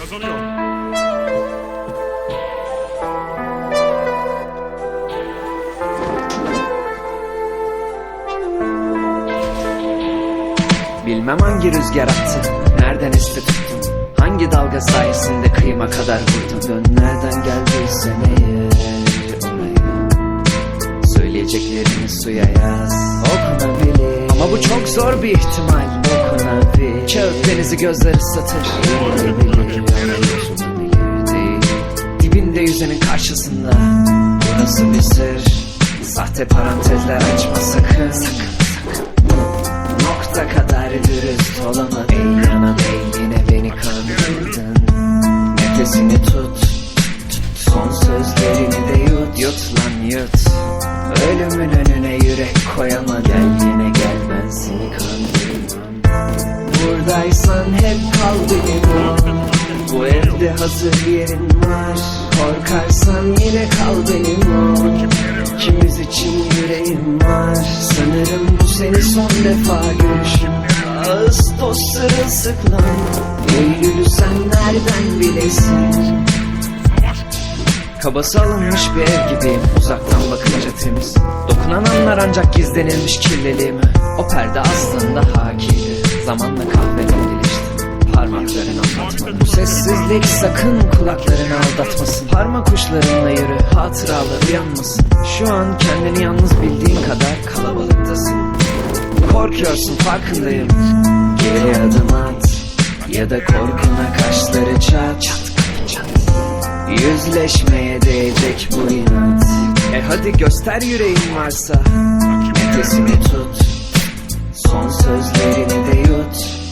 kazanıyor. Bilmem hangi rüzgar attı Nereden esti tuttun Hangi dalga sayesinde kıyıma kadar vurdun? Dön nereden geldiysen eğer oraya Söyleyeceklerini suya yaz. Okunabilir Ama bu çok zor bir ihtimal Okunabilir Kağıt denizi gözler ıslatır Yürüyebilir ama yutulabilir değil Dibinde yüzenin karşısında. Burası bir sır. Sahte parantezler açma sakın. Sakın Nokta kadar dürüst olamam Ey yanam ey yine beni kandırdın. Nefesini tut. Son sözlerini de yut. Yut lan yut. Ölümün önüne yürek koyama. Gel yine gel ben seni kandırmam Buradaysan hep kal benim Bu evde hazır yerin var. Korkarsan yine kal benim. Ol İkimiz için yüreğim var. Sanırım bu seni son defa görüşüm Ağustos sırılsıklam. Eylül'ü sen nereden bilesin? Kabası alınmış bir ev gibiyim. Uzaktan bakınca temiz. Dokunan anlar ancak gizlenilmiş kirliliğimi O perde aslında hakiydi. Zamanla Sessizlik sakın kulaklarını aldatmasın. Parmak uçlarınla yürü hatıralar uyanmasın. Şu an kendini yalnız bildiğin kadar kalabalıktasın. Korkuyorsun farkındayım. Geri adım at. Ya da korkuna kaşları çat. Çat çat Yüzleşmeye değecek bu inat. E hadi göster yüreğin varsa. Nefesini tut. Son sözlerini de yut